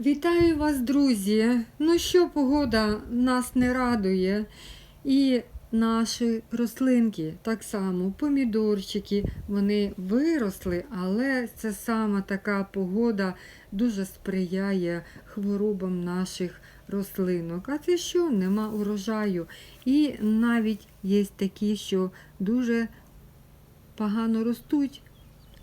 Вітаю вас, друзі! Ну що, погода нас не радує. І наші рослинки так само, помідорчики, вони виросли, але це сама така погода дуже сприяє хворобам наших рослинок. А це що? Нема урожаю. І навіть є такі, що дуже погано ростуть,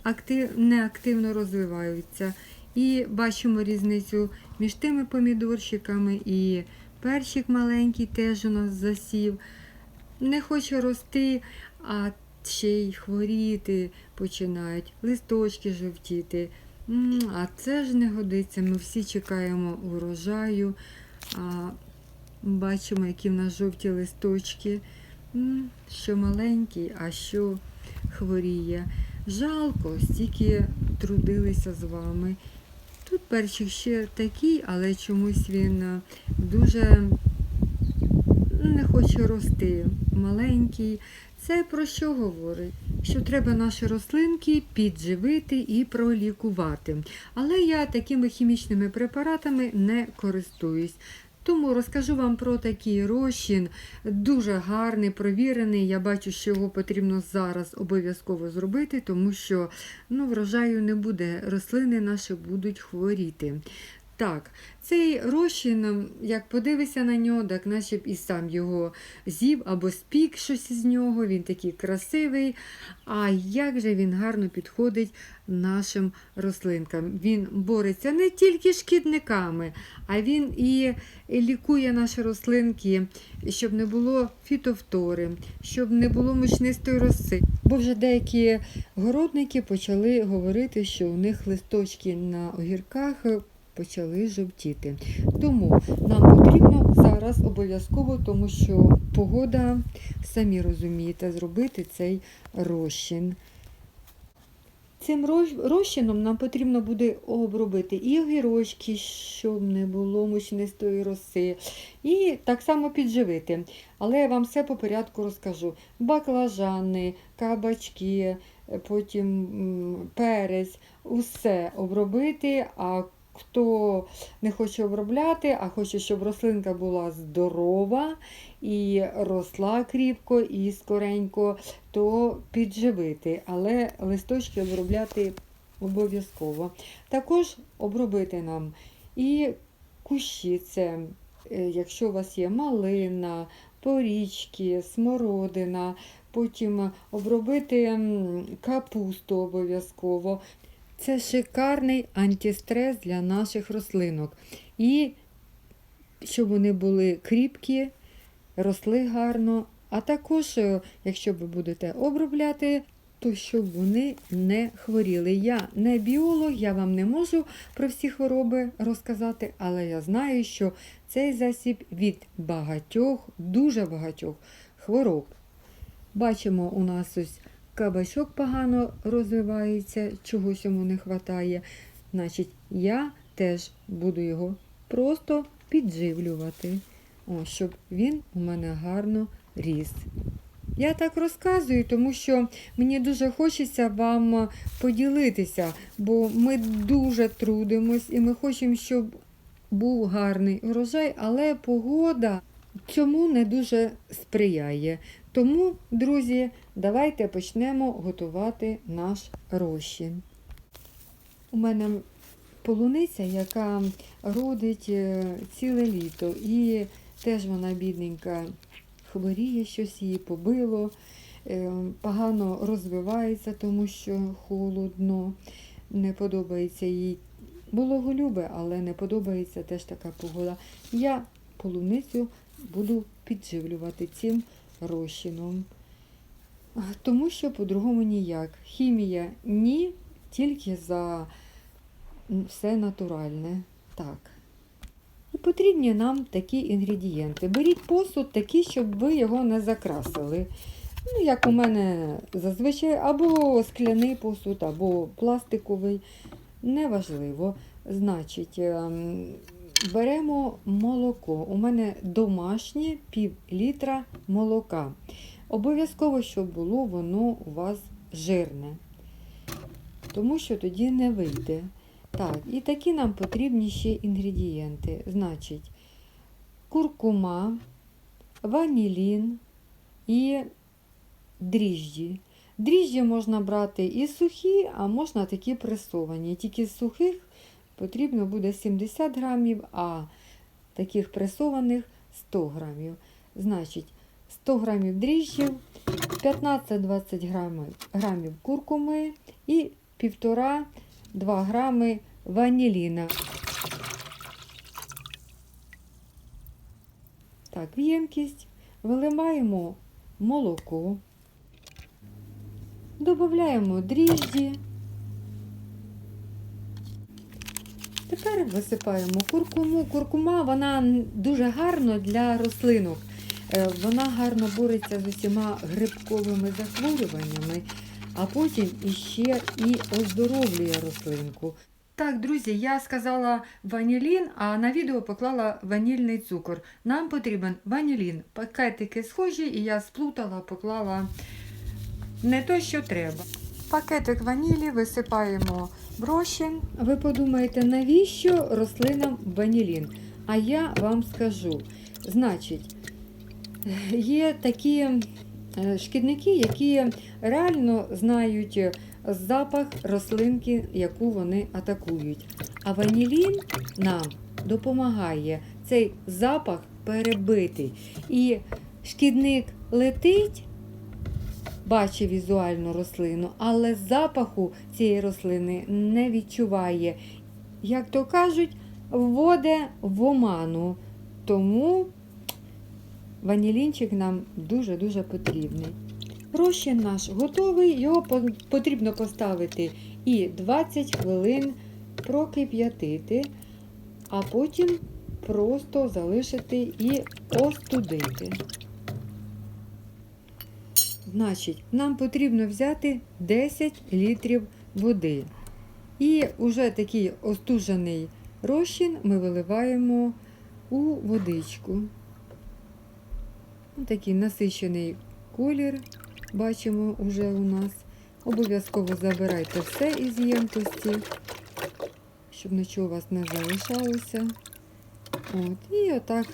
актив, неактивно розвиваються. І бачимо різницю між тими помідорчиками і перчик маленький теж у нас засів. Не хоче рости, а ще й хворіти починають, листочки жовтіти. А це ж не годиться. Ми всі чекаємо урожаю. А бачимо, які в нас жовті листочки. Що маленький, а що хворіє. Жалко, стільки трудилися з вами. Тут перчик ще такий, але чомусь він е, дуже не хоче рости. Маленький. Це про що говорить? Що треба наші рослинки підживити і пролікувати. Але я такими хімічними препаратами не користуюсь. Тому розкажу вам про такий розчин, дуже гарний, провірений. Я бачу, що його потрібно зараз обов'язково зробити, тому що ну, врожаю не буде, рослини наші будуть хворіти. Так, цей розчин, як подивишся на нього, так наче б і сам його з'їв або спік щось із нього, він такий красивий. А як же він гарно підходить нашим рослинкам. Він бореться не тільки шкідниками, а він і лікує наші рослинки, щоб не було фітовтори, щоб не було мучнистої роси. Бо вже деякі городники почали говорити, що у них листочки на огірках почали жовтіти. Тому нам потрібно зараз обов'язково, тому що погода, самі розумієте, зробити цей розчин. Цим розчином нам потрібно буде обробити і огірочки, щоб не було мучнистої роси, і так само підживити. Але я вам все по порядку розкажу. Баклажани, кабачки, потім перець, усе обробити. А хто не хоче обробляти, а хоче, щоб рослинка була здорова і росла кріпко і скоренько, то підживити, але листочки обробляти обов'язково. Також обробити нам і кущі, це е, якщо у вас є малина, порічки, смородина, потім обробити капусту обов'язково. Це шикарний антистрес для наших рослинок. І щоб вони були кріпкі, росли гарно. А також, е, якщо ви будете обробляти, то щоб вони не хворіли. Я не біолог, я вам не можу про всі хвороби розказати, але я знаю, що цей засіб від багатьох, дуже багатьох хвороб. Бачимо, у нас ось кабачок погано розвивається, чогось йому не вистачає. Значить, я теж буду його просто підживлювати, о, щоб він у мене гарно ріс. Я так розказую, тому що мені дуже хочеться вам поділитися, бо ми дуже трудимось і ми хочемо, щоб був гарний урожай, але погода цьому не дуже сприяє. Тому, друзі, давайте почнемо готувати наш розчин. У мене полуниця, яка родить е, ціле літо, і теж вона бідненька хворіє, щось її побило, е, погано розвивається, тому що холодно, не подобається їй. Було любе, але не подобається теж така погода. Я полуницю буду підживлювати цим розчином. Тому що по-другому ніяк. Хімія ні, тільки за все натуральне. Так. І потрібні нам такі інгредієнти. Беріть посуд такий, щоб ви його не закрасили. Ну, як у мене зазвичай, або скляний посуд, або пластиковий. Неважливо. Значить, ем, беремо молоко. У мене домашнє пів літра молока. Обов'язково, щоб було воно у вас жирне, тому що тоді не вийде. Так, і такі нам потрібні ще інгредієнти. Значить, куркума, ванілін і дріжджі. Дріжджі можна брати і сухі, а можна такі пресовані. Тільки з сухих потрібно буде 70 грамів, а таких пресованих 100 грамів. Значить, 100 грамів дріжджів, 15-20 грамів, грамів куркуми і 1,5-2 грами ваніліна. Так, в ємкість виливаємо молоко, додаємо дріжджі. Тепер висипаємо куркуму. Куркума вона дуже гарно для рослинок. Е, Вона гарно бореться з усіма грибковими захворюваннями, а потім іще і оздоровлює рослинку. Так, друзі, я сказала ванілін, а на відео поклала ванільний цукор. Нам потрібен ванілін. Пакетики схожі, і я сплутала, поклала не то, що треба. Пакетик ванілі висипаємо розчин. Ви подумаєте, навіщо рослинам ванілін? А я вам скажу. Значить, є такі е, шкідники, які реально знають запах рослинки, яку вони атакують. А ванілін нам допомагає цей запах перебити. І шкідник летить, бачить візуально рослину, але запаху цієї рослини не відчуває. Як то кажуть, вводе в оману. Тому ванілінчик нам дуже-дуже потрібний. Розчин наш готовий, його потрібно поставити і 20 хвилин прокип'ятити, а потім просто залишити і остудити. Значить, нам потрібно взяти 10 літрів води. І вже такий остужений розчин ми виливаємо у водичку. Такий насичений колір бачимо уже у нас. Обов'язково забирайте все із ємкості, щоб нічого у вас не залишалося. От, і отак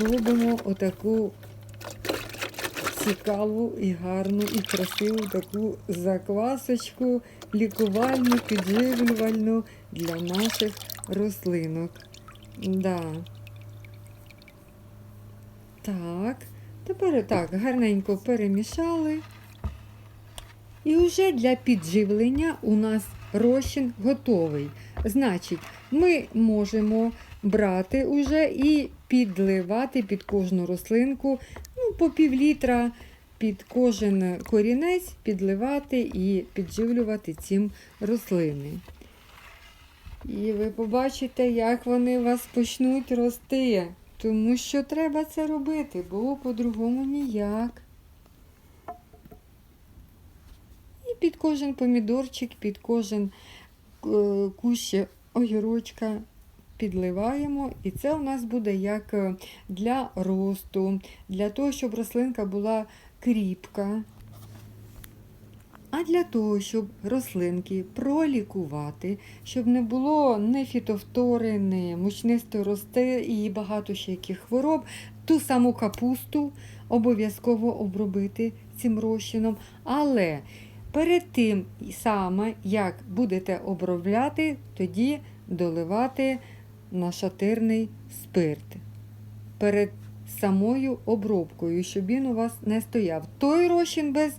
робимо отаку цікаву і гарну і красиву таку заквасочку, лікувальну, підживлювальну для наших рослинок. Да. Так, тепер так, гарненько перемішали. І вже для підживлення у нас розчин готовий. Значить, ми можемо брати уже і підливати під кожну рослинку ну, по пів літра під кожен корінець підливати і підживлювати цим рослини. І ви побачите, як вони у вас почнуть рости. Тому що треба це робити, бо по-другому ніяк. І під кожен помідорчик, під кожен е, кущ огірочка підливаємо. І це у нас буде як е, для росту, для того, щоб рослинка була кріпка. А для того, щоб рослинки пролікувати, щоб не було ні фітофтори, ні мучнисто рости і багато ще яких хвороб, ту саму капусту обов'язково обробити цим розчином. Але перед тим саме, як будете обробляти, тоді доливати нашатирний спирт. Перед самою обробкою, щоб він у вас не стояв. Той розчин без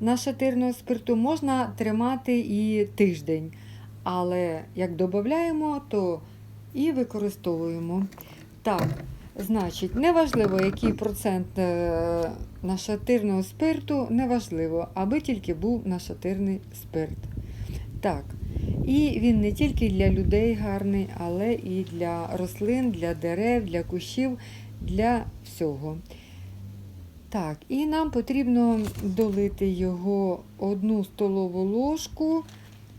нашатирного спирту можна тримати і тиждень. Але як додаємо, то і використовуємо. Так, значить, неважливо, який процент е, нашатирного спирту, неважливо, аби тільки був нашатирний спирт. Так. І він не тільки для людей гарний, але і для рослин, для дерев, для кущів, для всього. Так, і нам потрібно долити його одну столову ложку.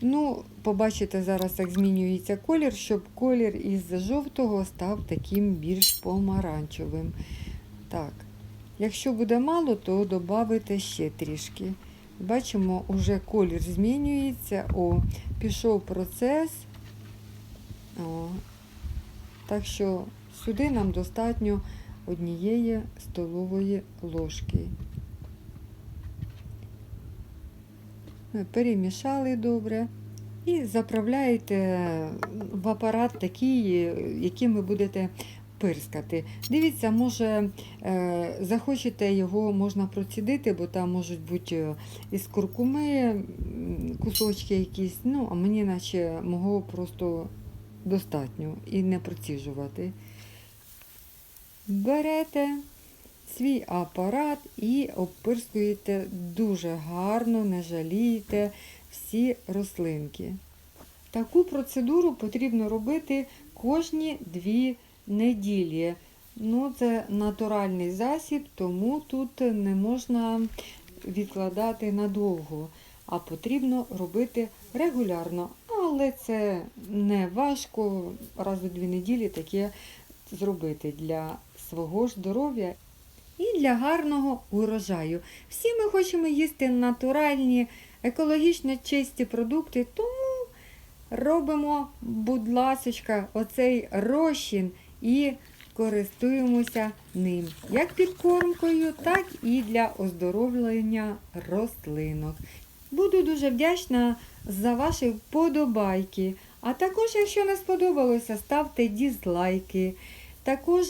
Ну, побачите зараз, як змінюється колір, щоб колір із жовтого став таким більш помаранчевим. Так, якщо буде мало, то додавайте ще трішки. Бачимо, уже колір змінюється. О, пішов процес. О, так що сюди нам достатньо однієї столової ложки. Перемішали добре і заправляєте в апарат такий, яким ви будете пирскати. Дивіться, може е, захочете його можна процідити, бо там можуть бути е, із куркуми кусочки якісь. Ну, а мені наче мого просто достатньо і не проціжувати. Берете свій апарат і обпирскуєте дуже гарно, не жалієте всі рослинки. Таку процедуру потрібно робити кожні дві неділі. Ну, це натуральний засіб, тому тут не можна відкладати надовго, а потрібно робити регулярно. Але це не важко раз у дві неділі таке зробити для свого здоров'я і для гарного урожаю. Всі ми хочемо їсти натуральні, екологічно чисті продукти, тому робимо, будь ласочка, оцей розчин і користуємося ним як підкормкою, так і для оздоровлення рослинок. Буду дуже вдячна за ваші вподобайки. А також, якщо не сподобалося, ставте дізлайки. Також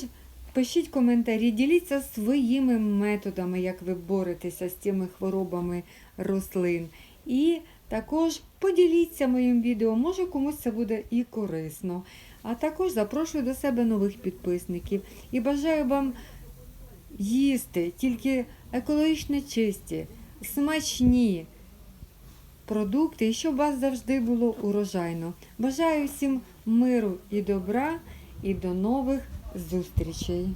пишіть коментарі, діліться своїми методами, як ви боретеся з цими хворобами рослин. І також поділіться моїм відео, може комусь це буде і корисно. А також запрошую до себе нових підписників і бажаю вам їсти тільки екологічно чисті, смачні продукти, і щоб вас завжди було урожайно. Бажаю всім миру і добра, і до нових зустрічей!